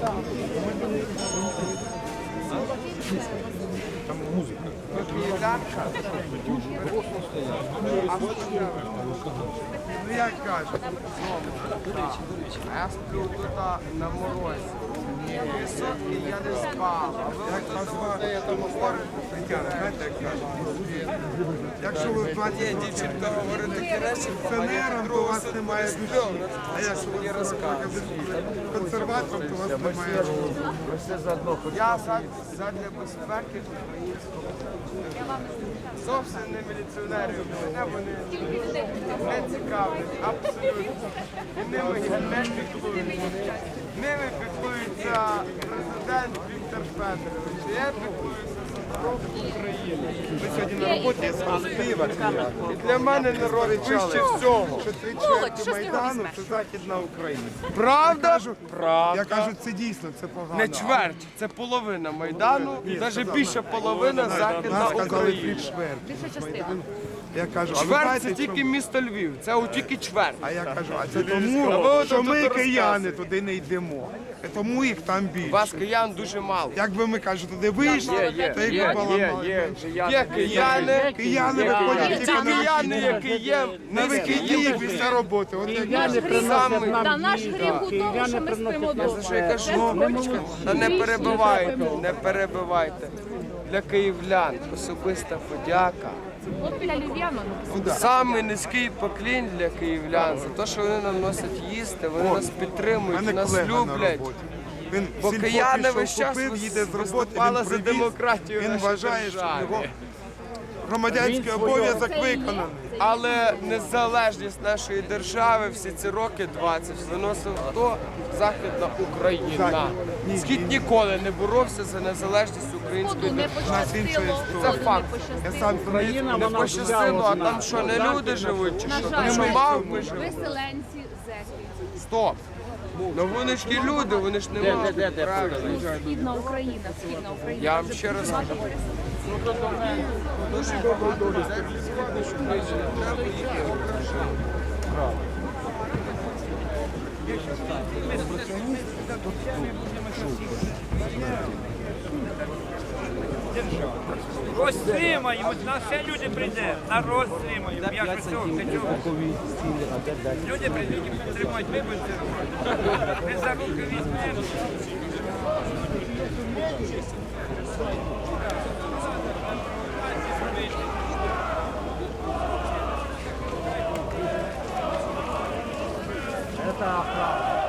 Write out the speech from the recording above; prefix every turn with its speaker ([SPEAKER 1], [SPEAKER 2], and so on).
[SPEAKER 1] Там музика.
[SPEAKER 2] Ну як кажуть, я сплю тут на морозі. Високий я не спав. А ви?
[SPEAKER 1] Я там говорю, знаєте, як? Якщо ви платите
[SPEAKER 2] дівчинка говорить такі речі,
[SPEAKER 1] пенсіонерам, то у вас немає душі. А якщо ви консерватором, то вас немає.
[SPEAKER 2] Я за, задля безпеки українського зовсім не міліціонерів. Мене вони не цікавлять, абсолютно. І ними не піклуються. Ними піклується президент Віктор Федорович. Я піклуюся
[SPEAKER 1] Ви сьогодні на роботі, з.
[SPEAKER 2] Для мене народ вище всього.
[SPEAKER 1] Що три чверті Майдану – це Західна Україна.
[SPEAKER 2] Правда?
[SPEAKER 1] Я кажу, це дійсно, це погано.
[SPEAKER 2] Не чверть, це половина Майдану навіть більше половина Західна Україна.
[SPEAKER 1] Я кажу, а
[SPEAKER 2] Чверть це тільки місто Львів, це тільки чверть.
[SPEAKER 1] А я кажу, а це тому, що ми кияни туди не йдемо. Тому їх там
[SPEAKER 2] Вас киян дуже мало.
[SPEAKER 1] Якби ми кажу, туди вийшли, то їх би поламали.
[SPEAKER 2] Є кияни,
[SPEAKER 1] Кияни виходять тільки на
[SPEAKER 2] кияни, які є,
[SPEAKER 1] На вихідні після роботи. От як
[SPEAKER 2] Саме.
[SPEAKER 3] та наш гріх у тому, що ми спимо
[SPEAKER 2] За що я кажу, та не перебивайте, не перебивайте. Для київлян особиста подяка.
[SPEAKER 3] От для.
[SPEAKER 2] Самий низький поклін для київлян за те, що вони нам носять їсти, вони нас підтримують, нас люблять.
[SPEAKER 1] Він
[SPEAKER 2] Бо
[SPEAKER 1] сільпо
[SPEAKER 2] кияни весь час
[SPEAKER 1] купив, їде з роботи, він
[SPEAKER 2] за
[SPEAKER 1] привіз,
[SPEAKER 2] демократію
[SPEAKER 1] Він вважає, що його громадянський обов'язок виконаний.
[SPEAKER 2] Але незалежність нашої держави всі ці роки 20 виносив хто? Західна Україна.
[SPEAKER 1] Ні,
[SPEAKER 2] Схід
[SPEAKER 1] ні.
[SPEAKER 2] ніколи не боровся за незалежність української держави. Це факт.
[SPEAKER 1] Я сам Україна,
[SPEAKER 2] Не пощастило, а там що, не люди живуть, чи що? Там що
[SPEAKER 3] ми
[SPEAKER 2] мавпи живуть?
[SPEAKER 3] Виселенці, зеки.
[SPEAKER 2] Стоп! Ну вони ж ті люди, вони ж не мавпи, правильно.
[SPEAKER 3] Ну, Східна Україна, східна Україна.
[SPEAKER 2] Я вам ще раз кажу. Дуже багато людей що ми не треба їх ображати
[SPEAKER 4] держава. Розтримають, нас все люди прийде, на стримають. Я хочу хочу. Люди прийдуть і будуть тримати, ми за руки візьмемо. Это правда.